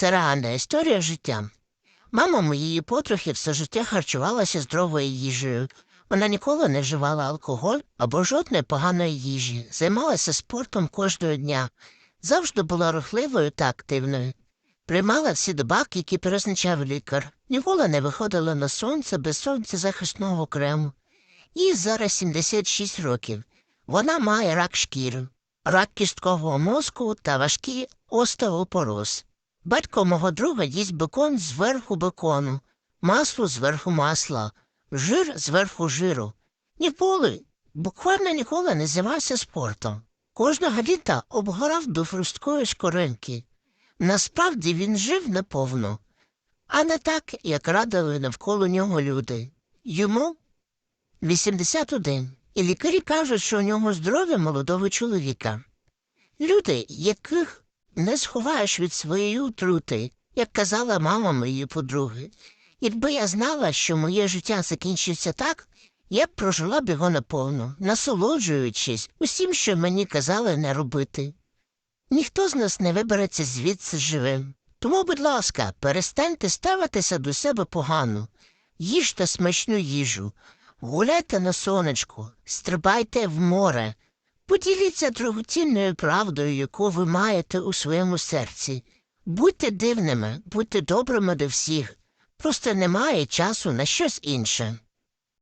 Це реальна історія життя. Мама моєї потрохи все життя харчувалася здоровою їжею. Вона ніколи не вживала алкоголь або жодної поганої їжі, займалася спортом кожного дня, завжди була рухливою та активною. Приймала всі добавки, які призначав лікар, ніколи не виходила на сонце без сонцезахисного крему. Їй зараз 76 років. Вона має рак шкіри, рак кісткового мозку та важкий остеопороз. Батько мого друга їсть бекон зверху бекону, масло зверху масла, жир зверху жиру. Ніколи, буквально ніколи не займався спортом. Кожного літа обгорав до хрусткої шкоринки. Насправді він жив неповно, а не так, як радили навколо нього люди. Йому 81, і лікарі кажуть, що у нього здоров'я молодого чоловіка. Люди, яких не сховаєш від своєї отрути, як казала мама моєї подруги. Якби я знала, що моє життя закінчиться так, я б прожила б його наповно, насолоджуючись усім, що мені казали не робити. Ніхто з нас не вибереться звідси живим. Тому, будь ласка, перестаньте ставитися до себе погано, їжте смачну їжу, гуляйте на сонечку, стрибайте в море, поділіться дорогоцінною правдою, яку ви маєте у своєму серці. Будьте дивними, будьте добрими до всіх, просто немає часу на щось інше.